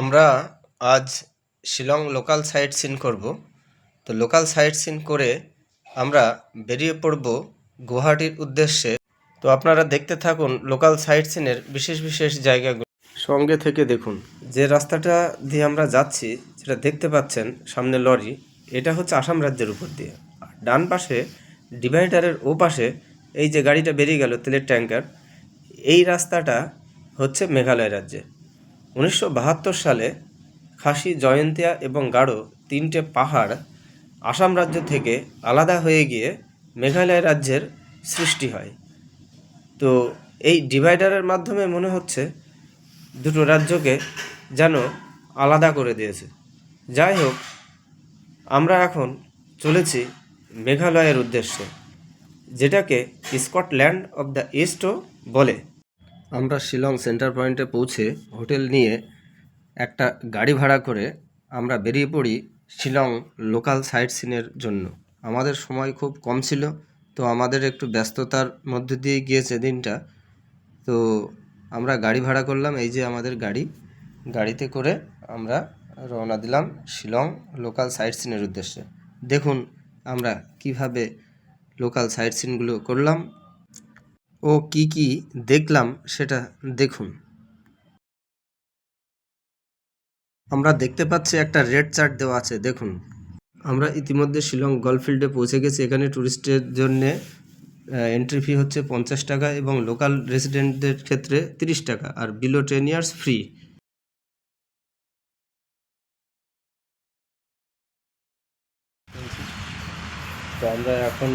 আমরা আজ Shillong local site scene করব। তো লোকাল সাইট সিন করে আমরা বেরিয়ে পড়ব গুয়াহাটির উদ্দেশ্যে। তো আপনারা দেখতে থাকুন লোকাল সাইট সিনের বিশেষ বিশেষ জায়গাগুলো। সঙ্গে থেকে দেখুন, যে রাস্তাটা দিয়ে আমরা যাচ্ছি, সেটা দেখতে পাচ্ছেন সামনে লরি। এটা হচ্ছে আসাম রাজ্যের উপর দিয়ে। আর ডান পাশে ডিভাইডারের ও পাশে এই যে গাড়িটা বেরিয়ে গেল তেলের ট্যাঙ্কার, এই রাস্তাটা হচ্ছে মেঘালয় রাজ্যে। উনিশশো বাহাত্তর সালে খাসি, জয়ন্তিয়া এবং গাঢ় তিনটে পাহাড় আসাম রাজ্য থেকে আলাদা হয়ে গিয়ে মেঘালয় রাজ্যের সৃষ্টি হয়। তো এই ডিভাইডারের মাধ্যমে মনে হচ্ছে দুটো রাজ্যকে যেন আলাদা করে দিয়েছে। যাই হোক, আমরা এখন চলেছি মেঘালয়ের উদ্দেশ্যে, যেটাকে স্কটল্যান্ড অব দ্য ইস্টও বলে। আমরা শিলং সেন্টার পয়েন্টে পৌঁছে হোটেল নিয়ে একটা গাড়ি ভাড়া করে আমরা বেরিয়ে পড়ি শিলং লোকাল সাইট সিনের জন্য। আমাদের সময় খুব কম ছিল, তো আমাদের একটু ব্যস্ততার মধ্যে দিয়ে গিয়েছে দিনটা। তো আমরা গাড়ি ভাড়া করলাম, এই যে আমাদের গাড়ি। গাড়িতে করে আমরা রওনা দিলাম শিলং লোকাল সাইট সিনের উদ্দেশ্যে। দেখুন আমরা কীভাবে লোকাল সাইট সিনগুলো করলাম ও কি কি দেখলাম সেটা দেখুন। আমরা দেখতে পাচ্ছি একটা রেড চার্ট দেওয়া আছে, দেখুন। আমরা ইতিমধ্যে শিলং গলফিল্ডে পৌঁছে গেছি। এখানে ট্যুরিস্টের জন্যে এন্ট্রি ফি হচ্ছে পঞ্চাশ টাকা এবং লোকাল রেসিডেন্টদের ক্ষেত্রে তিরিশ টাকা আর বিলো টেন ইয়ার্স ফ্রি তো আমরা এখন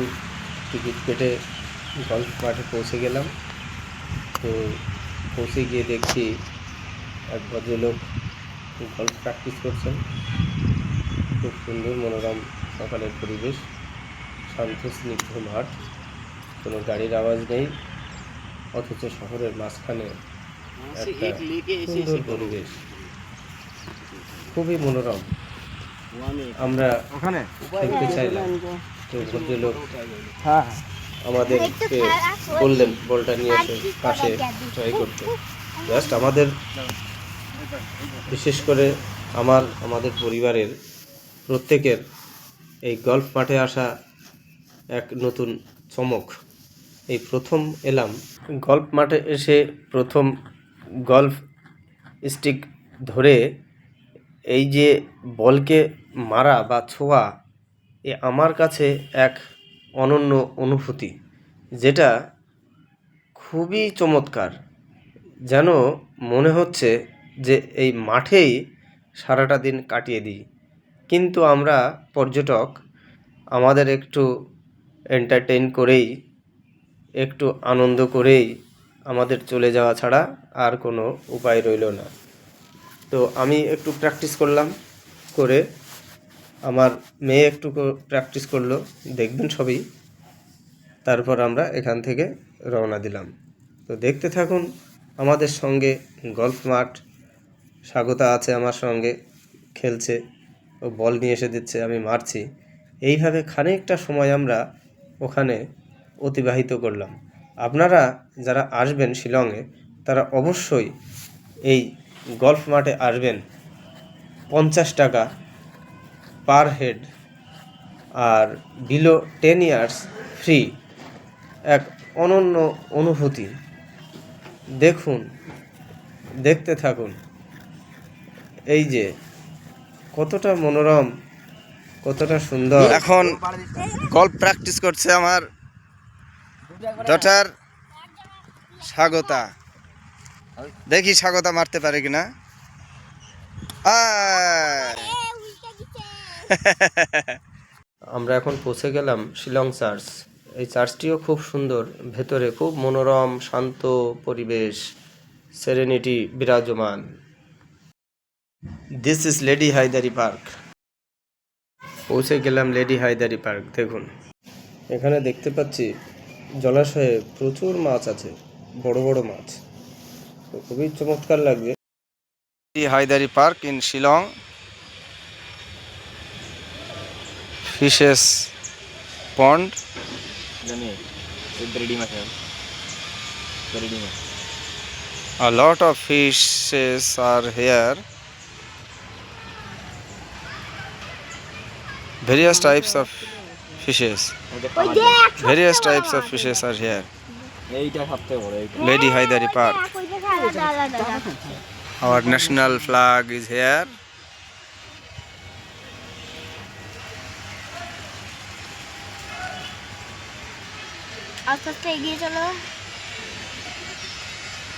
টিকিট কেটে গল্ফ মাঠে পৌঁছে গেলাম। তো পৌঁছে গিয়ে দেখছি এক ভদ্রলোক গল্ফ প্র্যাকটিস করছেন। খুব সুন্দর মনোরম সকালের পরিবেশ শান্ত স্নিগ্ধ মাঠ কোনো গাড়ির আওয়াজ নেই অথচ শহরের মাঝখানে একটা সুন্দর পরিবেশ। খুবই মনোরম। আমরা ওখানে? দেখতে চাইলাম। তো ভদ্রলোক হ্যাঁ। আমাদেরকে বললেন বলটা নিয়ে এসে পাশে ট্রাই করতে। জাস্ট আমাদের বিশেষ করে আমার আমাদের পরিবারের প্রত্যেকের এই গল্ফ মাঠে আসা এক নতুন চমক। এই প্রথম এলাম গল্ফ মাঠে এসে প্রথম গল্ফ স্টিক ধরে এই যে বলকে মারা বা ছোঁয়া এ আমার কাছে এক অনন্য অনুভূতি, যেটা খুবই চমৎকার। যেন মনে হচ্ছে যে এই মাঠেই সারাটা দিন কাটিয়ে দিই। কিন্তু আমরা পর্যটক, আমাদের একটু এন্টারটেইন করেই, একটু আনন্দ করেই আমাদের চলে যাওয়া ছাড়া আর কোনো উপায় রইল না। তো আমি একটু প্র্যাকটিস করলাম, করে আমার মেয়ে একটু প্র্যাকটিস করল, দেখবেন সবই। তারপর আমরা এখান থেকে রওনা দিলাম। তো দেখতে থাকুন, আমাদের সঙ্গে গল্ফ মাঠ, স্বাগতা আছে আমার সঙ্গে, খেলছে, ও বল নিয়ে এসে দিচ্ছে, আমি মারছি। এইভাবে খানিকটা সময় আমরা ওখানে অতিবাহিত করলাম। আপনারা যারা আসবেন শিলংয়ে, তারা অবশ্যই এই গল্ফ মাঠে আসবেন। পঞ্চাশ টাকা পার হেড আর বিলো টেন ইয়ার্স ফ্রি এক অনন্য অনুভূতি। দেখুন, দেখতে থাকুন। এই যে, কতটা মনোরম, কতটা সুন্দর। এখন গল্প প্র্যাকটিস করছে আমার ডটার স্বাগতা। দেখি স্বাগতা মারতে পারে কিনা। আয়! আমরা এখন পৌঁছে গেলাম শিলং চার্চ। এই চার্চটিও খুব সুন্দর। ভেতরে খুব মনোরম, শান্ত পরিবেশ সেরেনিটি বিরাজমান। This is lady Hydari park পৌঁছে গেলাম লেডি হায়দারি পার্ক দেখুন। এখানে দেখতে পাচ্ছি জলাশয়ে প্রচুর মাছ আছে, বড় বড় মাছ। খুবই চমৎকার লাগবে Hydari park in Shillong fishes pond A lot of fishes are here. Various types of fishes. Various types of fishes are here. Lady Haidari Park. Our national flag is here. আস্তে আস্তে এগিয়ে চলো।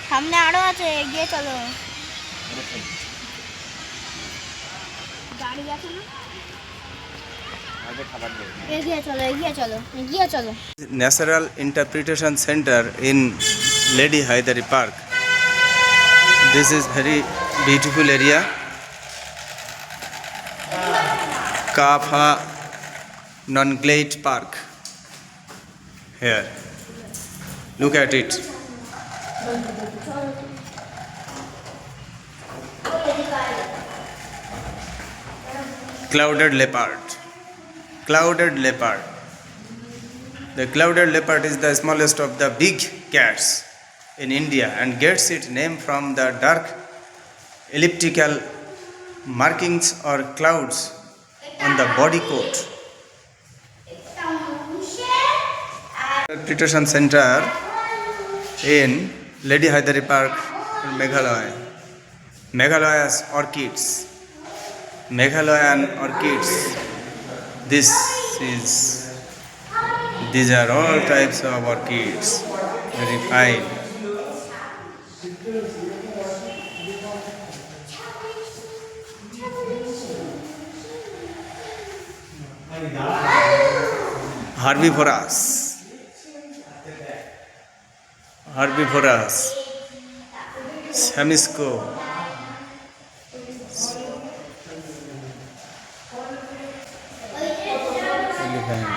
সামনে আরও আছে এগিয়ে চলো। গাড়ি আছে না? আগে খাবার দেবে। এগিয়ে চলো এগিয়ে চলো এগিয়ে চলো। natural interpretation center in lady haidari here. Look at it. Clouded leopard. Clouded leopard. The clouded leopard is the smallest of the big cats in India and gets its name from the dark elliptical markings or clouds on the body coat. Interpretation Center in Lady Haidari Park in Meghalaya. Meghalaya's orchids. Meghalayan orchids. This is these are all types of orchids, very fine. Herbivorous. Herbivorous. Samisco. Elephant.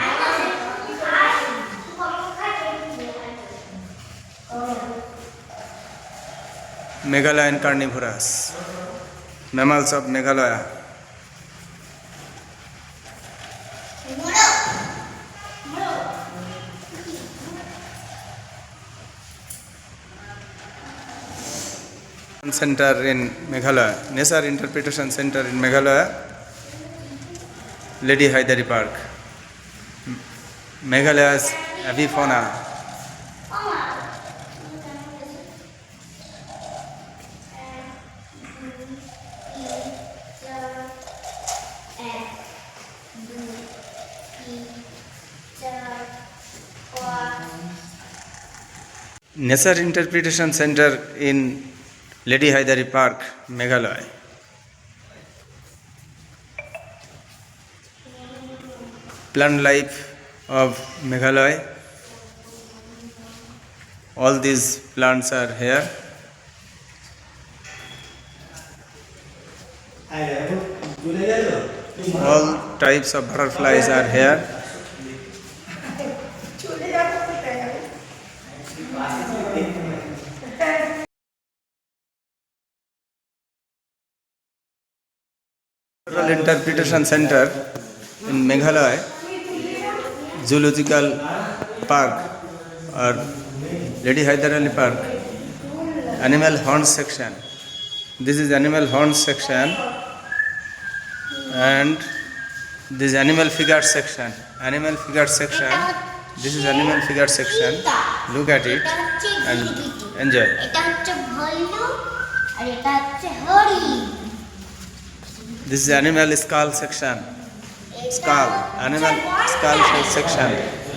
Meghalaya and carnivorous. Mammals Center in Meghalaya, Nature Interpretation Center in Meghalaya, Lady Haidari Park. Meghalaya's avifauna Nature Interpretation Center in Lady Haidari Park, Meghalaya. Plant life of Meghalaya. All these plants are here. All types of butterflies are here. Cultural Interpretation Center in Meghalaya Zoological Park or Lady Hyder Ali Park Animal Horns section. This is animal horns section and this animal figure section. Animal figure section. This is animal figure section. Look at it and enjoy. এটা হচ্ছে ভল্লু আর এটা হচ্ছে হরিণ This is animal skull section. Skull. Animal skull section.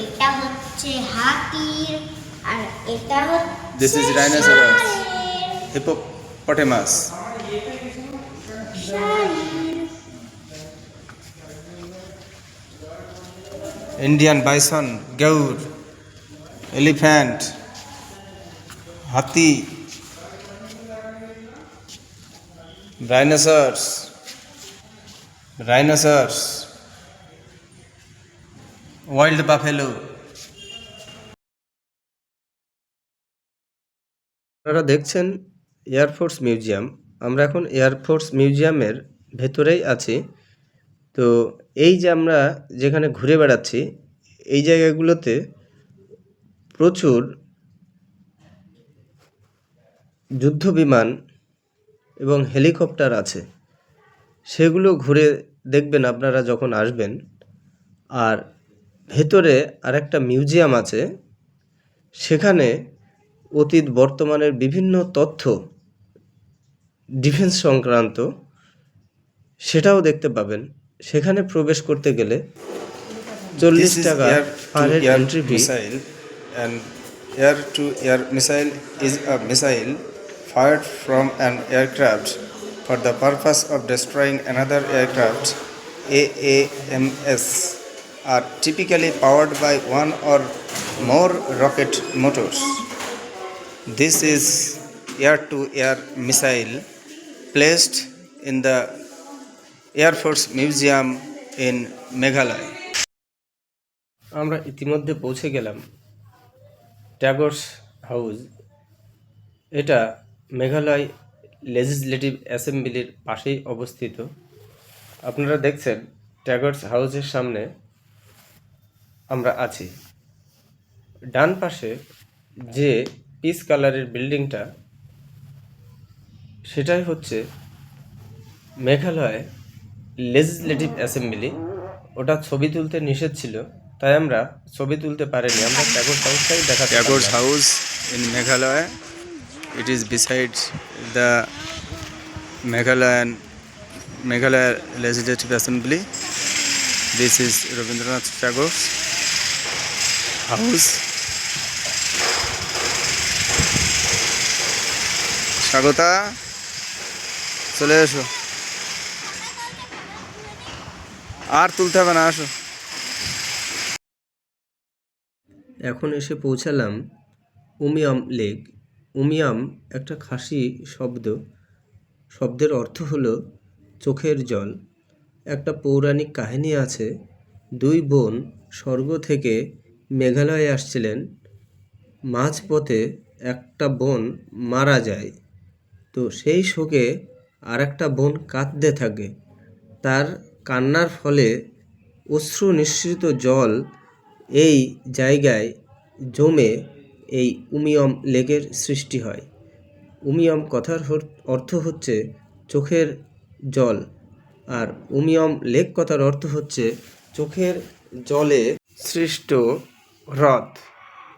এটা হচ্ছে হাতির আর এটা হচ্ছে This is rhinoceros. Hippopotamus. Indian bison, gaur, elephant, hathi, rhinoceros, rhinoceros, wild buffalo. আপনারা দেখছেন এয়ারফোর্স মিউজিয়াম আমরা এখন এয়ারফোর্স মিউজিয়ামের ভেতরেই আছি। তো এই যে আমরা যেখানে ঘুরে বেড়াচ্ছি এই জায়গাগুলোতে প্রচুর যুদ্ধ বিমান এবং হেলিকপ্টার আছে। সেগুলো ঘুরে দেখবেন আপনারা যখন আসবেন। আর ভেতরে আরেকটা মিউজিয়াম আছে। সেখানে অতীত বর্তমানের বিভিন্ন তথ্য ডিফেন্স সংক্রান্ত সেটাও দেখতে পাবেন। সেখানে প্রবেশ করতে গেলে চল্লিশ টাকা air per to head air entry fee missile and air to air missile is a missile fired from an aircraft for the purpose of destroying another aircraft AAMS are typically powered by one or more rocket motors this is air to air missile placed in the Air Force Museum in Meghalaya আমরা ইতিমধ্যে পৌঁছে গেলাম ট্যাগর্স house এটা Meghalaya legislative অ্যাসেম্বলির পাশেই অবস্থিত। আপনারা দেখছেন ট্যাগর্স হাউসের সামনে আমরা আছি। ডান পাশে যে পিস কালারের বিল্ডিংটা, সেটাই হচ্ছে মেঘালয় লেজিসলেটিভ অ্যাসেম্বলি। ওটা ছবি তুলতে নিষেধ ছিল, তাই আমরা ছবি তুলতে পারিনি। আমরা ট্যাগর হাউসটাই দেখা Tagor's house in Meghalaya. It is beside the Meghalayan Meghalaya Legislative Assembly. This is Rabindranath Tagore's house. Swagata চলে এসো এখন এসে পৌঁছালাম উমিয়াম লেক উমিয়াম একটা খাসি শব্দ। শব্দের অর্থ হলো চোখের জল। একটা পৌরাণিক কাহিনী আছে, দুই বোন স্বর্গ থেকে মেঘালয়ে আসছিলেন। মাঝপথে একটা বোন মারা যায়। তো সেই শোকে আর একটা বোন কাঁদতে থাকে। তার কান্নার ফলে অশ্রু নিঃসৃত জল এই জায়গায় জমে এই উমিয়ম লেকের সৃষ্টি হয়। উমিয়ম কথার অর্থ হচ্ছে চোখের জল, আর উমিয়ম লেক কথার অর্থ হচ্ছে চোখের জলে সৃষ্ট হ্রদ।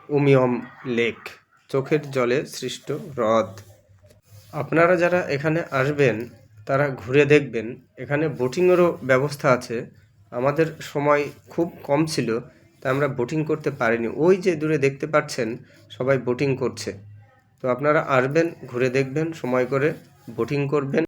উমিয়ম লেক চোখের জলে সৃষ্ট হ্রদ। আপনারা যারা এখানে আসবেন, তারা ঘুরে দেখবেন, এখানে বোটিংয়েরও ব্যবস্থা আছে। আমাদের সময় খুব কম ছিল। আমরা বোটিং করতে পারিনি। ওই যে দূরে দেখতে পাচ্ছেন, সবাই বোটিং করছে। তো আপনারা আসবেন, ঘুরে দেখবেন, সময় করে বোটিং করবেন।